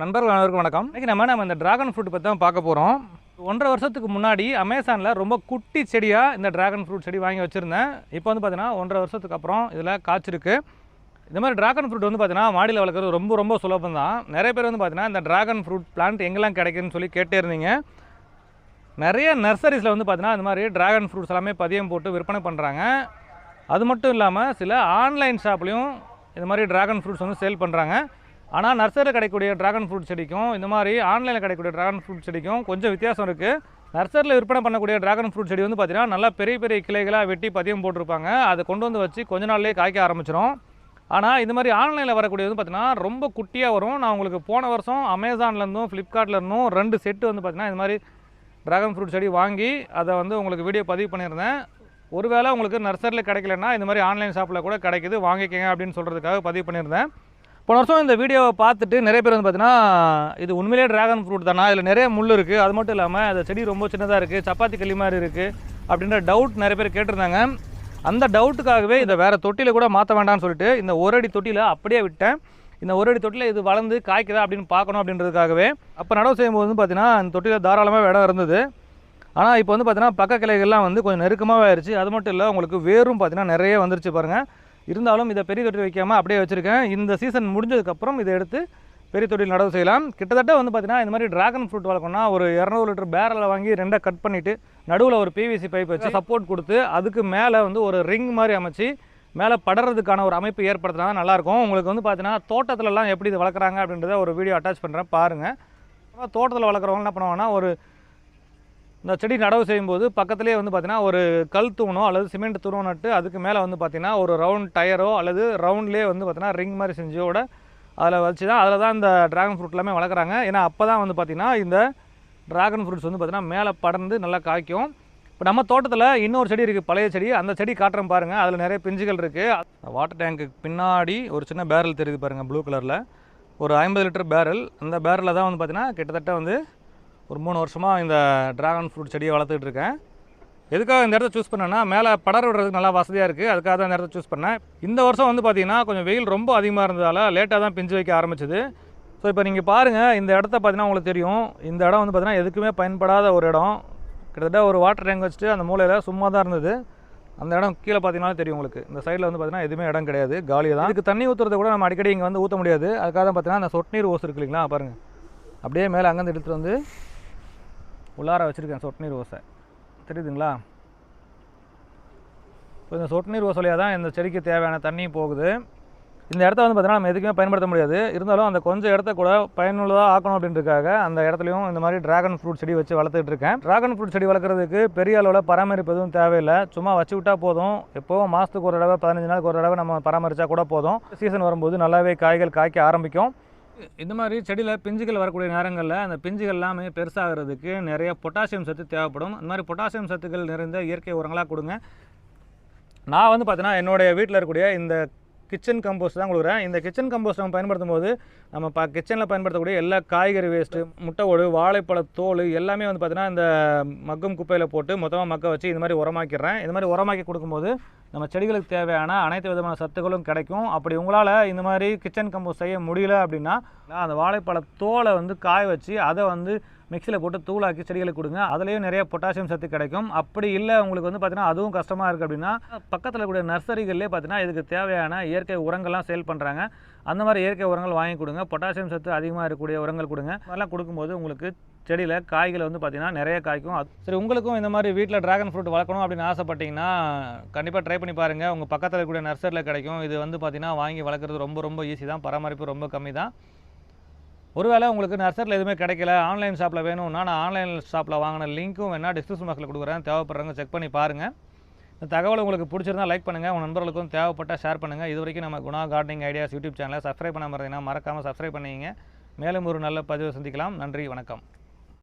நண்பர்கள் அனைவருக்கும் வணக்கம். இன்றைக்கி நம்ம நம்ம இந்த டிராகன் ஃப்ரூட் பற்றி தான் பார்க்க போகிறோம் ஒன்றரை வருஷத்துக்கு முன்னாடி அமேசானில் ரொம்ப குட்டி செடியாக இந்த டிராகன் ஃப்ரூட் செடி வாங்கி வச்சுருந்தேன். இப்போ வந்து பார்த்தீங்கன்னா ஒன்றரை வருஷத்துக்கு அப்புறம் இதில் காய்ச்சிருக்கு. இந்த மாதிரி டிராகன் ஃப்ரூட் வந்து பார்த்தீங்கன்னா மாடியில் வளர்க்குறது ரொம்ப ரொம்ப சுலபம் தான். நிறைய பேர் வந்து பார்த்தீங்கன்னா இந்த டிராகன் ஃப்ரூட் பிளான்ட் எங்கெல்லாம் கிடைக்குன்னு சொல்லி கேட்டே இருந்தீங்க. நிறைய நர்சரிஸில் வந்து பார்த்தீங்கன்னா இந்த மாதிரி டிராகன் ஃப்ரூட்ஸ் எல்லாமே பதியம் போட்டு விற்பனை பண்ணுறாங்க அது மட்டும் இல்லாமல் சில ஆன்லைன் ஷாப்லேயும் இந்த மாதிரி டிராகன் ஃப்ரூட்ஸ் வந்து சேல் பண்ணுறாங்க ஆனால் நர்சரியில் கிடைக்கக்கூடிய டிராகன் ஃப்ரூட் செடிக்கும் இந்த மாதிரி ஆன்லைனில் கிடைக்கக்கூடிய டிராகன் ஃப்ரூட் செடிக்கும் கொஞ்சம் வித்தியாசம் இருக்குது நர்சரியில் விற்பனை பண்ணக்கூடிய டிராகன் ஃப்ரூட் செடி வந்து பார்த்திங்கன்னா நல்லா பெரிய பெரிய கிளைகளாக வெட்டி பதியம் போட்டிருப்பாங்க. அதை கொண்டு வந்து வச்சு கொஞ்ச நாள்லேயே காய்க்க ஆரம்பிச்சிடும் ஆனால் இந்த மாதிரி ஆன்லைனில் வரக்கூடியது வந்து பார்த்திங்கன்னா ரொம்ப குட்டியாக வரும். நான் உங்களுக்கு போன வருஷம் அமேசான்லேருந்தும் ஃப்ளிப்கார்ட்லேருந்தும் ரெண்டு செட்டு வந்து பார்த்தீங்கன்னா இந்த மாதிரி டிராகன் ஃப்ரூட் செடி வாங்கி அதை வந்து உங்களுக்கு வீடியோ பதிவு பண்ணியிருந்தேன். ஒருவேளை உங்களுக்கு நர்சரியில் கிடைக்கலன்னா இந்த மாதிரி ஆன்லைன் ஷாப்பில் கூட கிடைக்குது வாங்கிக்கங்க அப்படின்னு சொல்கிறதுக்காக பதிவு பண்ணியிருந்தேன். போன வருஷம் இந்த வீடியோவை பார்த்துட்டு நிறைய பேர் வந்து பார்த்தீங்கன்னா இது உண்மையிலேயே டிராகன் ஃப்ரூட் தானா? இதில் நிறைய முள் இருக்குது அது மட்டும் இல்லாமல் அந்த செடி ரொம்ப சின்னதாக இருக்குது சப்பாத்தி களி மாதிரி இருக்குது அப்படின்ற டவுட் நிறைய பேர் கேட்டிருந்தாங்க. அந்த டவுட்டுக்காகவே இதை வேறு தொட்டியில் கூட மாற்ற வேண்டாம்னு சொல்லிட்டு இந்த ஒரு அடி தொட்டியில் அப்படியே விட்டேன். இந்த ஒரு அடி தொட்டியில் இது வளர்ந்து காய்க்குதா அப்படின்னு பார்க்கணும் அப்படின்றதுக்காகவே அப்போ நடவு செய்யும்போது வந்து பார்த்தீங்கன்னா அந்த தொட்டியில் தாராளமாக இடம் இருந்தது. ஆனால் இப்போ வந்து பார்த்தீங்கன்னா பக்க கிளைகள்லாம் வந்து கொஞ்சம் நெருக்கமாகவே ஆயிடுச்சு அது மட்டும் இல்லை உங்களுக்கு வேரும் பார்த்தீங்கன்னா நிறைய வந்துருச்சு பாருங்கள் இருந்தாலும் இதை பெரிய தொட்டி வைக்காமல் அப்படியே வச்சுருக்கேன். இந்த சீசன் முடிஞ்சதுக்கப்புறம் இதை எடுத்து பெரிய தொட்டியில் நடவு செய்யலாம். கிட்டத்தட்ட வந்து பார்த்தீங்கன்னா இந்த மாதிரி டிராகன் ஃப்ரூட் வளர்க்கணும்னா ஒரு இரநூறு லிட்டர் பேரலை வாங்கி ரெண்டாக கட் பண்ணிவிட்டு நடுவில் ஒரு பிவிசி பைப் வச்சு சப்போர்ட் கொடுத்து அதுக்கு மேலே வந்து ஒரு ரிங் மாதிரி அமைச்சு மேலே படுறதுக்கான ஒரு அமைப்பு ஏற்படுத்தினா தான் நல்லாயிருக்கும். உங்களுக்கு வந்து பார்த்தீங்கன்னா தோட்டத்துலலாம் எப்படி இது வளர்க்குறாங்க அப்படின்றத ஒரு வீடியோ அட்டாச் பண்ணுறேன் பாருங்கள் தோட்டத்தில் வளர்க்குறவங்க என்ன பண்ணுவாங்கன்னா ஒரு இந்த செடி நடவு செய்யும்போது பக்கத்துலேயே வந்து பார்த்தீங்கன்னா ஒரு கல் தூணோ அல்லது சிமெண்ட் தூணோ நட்டு அதுக்கு மேலே வந்து பார்த்தீங்கன்னா ஒரு ரவுண்ட் டயரோ அல்லது ரவுண்ட்லேயே வந்து பார்த்தீங்கன்னா ரிங் மாதிரி செஞ்சோட அதில் வச்சு தான் அதில் தான் இந்த ட்ராகன் ஃப்ரூட் எல்லாமே வளர்க்குறாங்க. ஏன்னா அப்போ தான் வந்து பார்த்திங்கன்னா இந்த ட்ராகன் ஃப்ரூட்ஸ் வந்து பார்த்தீங்கன்னா மேலே படர்ந்து நல்லா காய்க்கும். இப்போ நம்ம தோட்டத்தில் இன்னொரு செடி இருக்குது பழைய செடி. அந்த செடி காட்டுறோம் பாருங்கள் அதில் நிறைய பிஞ்சுகள் இருக்குது வாட்டர் டேங்க்குக்கு பின்னாடி ஒரு சின்ன பேரல் தெரியுது பாருங்கள் ப்ளூ கலரில் ஒரு ஐம்பது லிட்டர் பேரல் அந்த பேரலில் தான் வந்து பார்த்திங்கன்னா கிட்டத்தட்ட வந்து ஒரு மூணு வருஷமாக இந்த ட்ராகன் ஃப்ரூட் செடியை வளர்த்துட்டு இருக்கேன். எதுக்காக இந்த இடத்த சூஸ் பண்ணேன்னா மேலே படர விடுறதுக்கு நல்லா வசதியாக இருக்குது அதுக்காக தான் இந்த இடத்த சூஸ் பண்ணேன். இந்த வருஷம் வந்து பார்த்தீங்கன்னா கொஞ்சம் வெயில் ரொம்ப அதிகமாக இருந்ததால் லேட்டாக தான் பிஞ்சு வைக்க ஆரம்பிச்சது. ஸோ இப்போ நீங்கள் பாருங்கள் இந்த இடத்த பார்த்தீங்கன்னா உங்களுக்கு தெரியும். இந்த இடம் வந்து பார்த்திங்கன்னா எதுக்குமே பயன்படாத ஒரு இடம். கிட்டத்தட்ட ஒரு வாட்டர் டேங்க் வச்சுட்டு அந்த மூலையில் சும்மா தான் இருந்தது. அந்த இடம் கீழே பார்த்தீங்கன்னா தெரியும் உங்களுக்கு. இந்த சைடில் வந்து பார்த்தீங்கன்னா எதுவுமே இடம் கிடையாது. காலியாக தான். இதுக்கு தண்ணி ஊற்றுறத கூட நம்ம அடிக்கடி இங்கே வந்து ஊற்ற முடியாது. அதுக்காக தான் பார்த்தீங்கன்னா அந்த சொட்டு நீர் ஓசு இருக்கு இல்லைங்களா பாருங்கள் அப்படியே மேலே அங்கேருந்து எடுத்துகிட்டு வந்து உள்ளார வச்சுருக்கேன் சொட்டு நீர் ஓசை. தெரியுதுங்களா? இப்போ இந்த சொட்டு நீர் ஓசை வழியாக தான் இந்த செடிக்கு தேவையான தண்ணி போகுது. இந்த இடத்த வந்து பார்த்தீங்கன்னா நம்ம எதுக்குமே பயன்படுத்த முடியாது. இருந்தாலும் அந்த கொஞ்சம் இடத்த கூட பயனுள்ளதாக ஆக்கணும் அப்படின்றதுக்காக அந்த இடத்துலையும் இந்த மாதிரி டிராகன் ஃப்ரூட் செடி வச்சு வளர்த்துட்டு இருக்கேன். டிராகன் ஃப்ரூட் செடி வளர்க்குறதுக்கு பெரிய அளவில் பராமரிப்பு எதுவும் தேவையில்லை. சும்மா வச்சு விட்டால் போதும். எப்போவும் மாதத்துக்கு ஒரு தடவை பதினஞ்சு நாளுக்கு ஒரு தடவை நம்ம பராமரித்தா கூட போதும். சீசன் வரும்போது நல்லாவே காய்கள் காய்க்க ஆரம்பிக்கும். இந்த மாதிரி செடியில் பிஞ்சுகள் வரக்கூடிய நேரங்களில் அந்த பிஞ்சுகள் எல்லாமே பெருசாகிறதுக்கு நிறைய பொட்டாசியம் சத்து தேவைப்படும். இந்த மாதிரி பொட்டாசியம் சத்துக்கள் நிறைந்த இயற்கை உரங்களாக கொடுங்க. நான் வந்து பார்த்தீங்கன்னா என்னுடைய வீட்டில் இருக்கக்கூடிய இந்த கிச்சன் கம்போஸ்ட் தான் கொடுக்குறேன். இந்த கிச்சன் கம்போஸ்ட் நம்ம பயன்படுத்தும் போது நம்ம ப கிச்சனில் பயன்படுத்தக்கூடிய எல்லா காய்கறி வேஸ்ட்டு முட்டை ஓடு வாழைப்பழ தோல் எல்லாமே வந்து பார்த்திங்கன்னா இந்த மக்கும் குப்பையில் போட்டு மொத்தமாக மக்க வச்சு இந்த மாதிரி உரமாக்கிடுறேன். இந்த மாதிரி உரமாக்கி கொடுக்கும்போது நம்ம செடிகளுக்கு தேவையான அனைத்து விதமான சத்துக்களும் கிடைக்கும். அப்படி உங்களால் இந்த மாதிரி கிச்சன் கம்போஸ்ட் செய்ய முடியல அப்படின்னா அந்த வாழைப்பழ தோலை வந்து காய வச்சு அதை வந்து மிக்சியில் போட்டு தூளாக்கி செடிகளுக்கு கொடுங்க. அதுலேயும் நிறைய பொட்டாசியம் சத்து கிடைக்கும். அப்படி இல்லை உங்களுக்கு வந்து பார்த்தீங்கன்னா அதுவும் கஷ்டமாக இருக்குது அப்படின்னா பக்கத்தில் கூடிய நர்சரிகள்லேயே பார்த்தீங்கன்னா இதுக்கு தேவையான இயற்கை உரங்கள்லாம் சேல் பண்ணுறாங்க அந்த மாதிரி இயற்கை உரங்கள் வாங்கி கொடுங்க. பொட்டாசியம் சத்து அதிகமாக இருக்கக்கூடிய உரங்கள் கொடுங்க. அதெல்லாம் கொடுக்கும்போது உங்களுக்கு செடியில் காய்கள் வந்து பார்த்திங்கன்னா நிறைய காய்க்கும். சரி உங்களுக்கும் இந்த மாதிரி வீட்டில் ட்ராகன் ஃப்ரூட் வளர்க்கணும் அப்படின்னு ஆசைப்பட்டீங்கன்னா கண்டிப்பாக ட்ரை பண்ணி பாருங்கள் உங்கள் பக்கத்தில் இருக்கக்கூடிய நர்சரியில் கிடைக்கும். இது வந்து பார்த்திங்கன்னா வாங்கி வளர்க்குறது ரொம்ப ரொம்ப ஈஸி தான். பராமரிப்பு ரொம்ப கம்மி தான். ஒருவேளை உங்களுக்கு நர்சரியில் எதுவுமே கிடைக்கல ஆன்லைன் ஷாப்பில் வேணும்னா நான் ஆன்லைன் ஷாப்பில் வாங்கின லிங்க்கும் வேணால் டிஸ்கிரிப்ஷன் பாக்ஸில் கொடுக்குறேன். தேவைப்படுறவங்க செக் பண்ணி பாருங்கள் இந்த தகவல் உங்களுக்கு பிடிச்சிருந்தா லைக் பண்ணுங்கள் உங்கள் நண்பர்களுக்கும் தேவைப்பட்டால் ஷேர் பண்ணுங்கள் இது வரைக்கும் நம்ம குணா கார்டனிங் ஐடியாஸ் யூடியூப் சேனலை சப்ஸ்கிரைப் பண்ண இருந்தீங்கன்னா மறக்காமல் சப்ஸ்கிரைப் பண்ணிங்க மேலும் ஒரு நல்ல பதிவை சந்திக்கலாம். நன்றி வணக்கம்.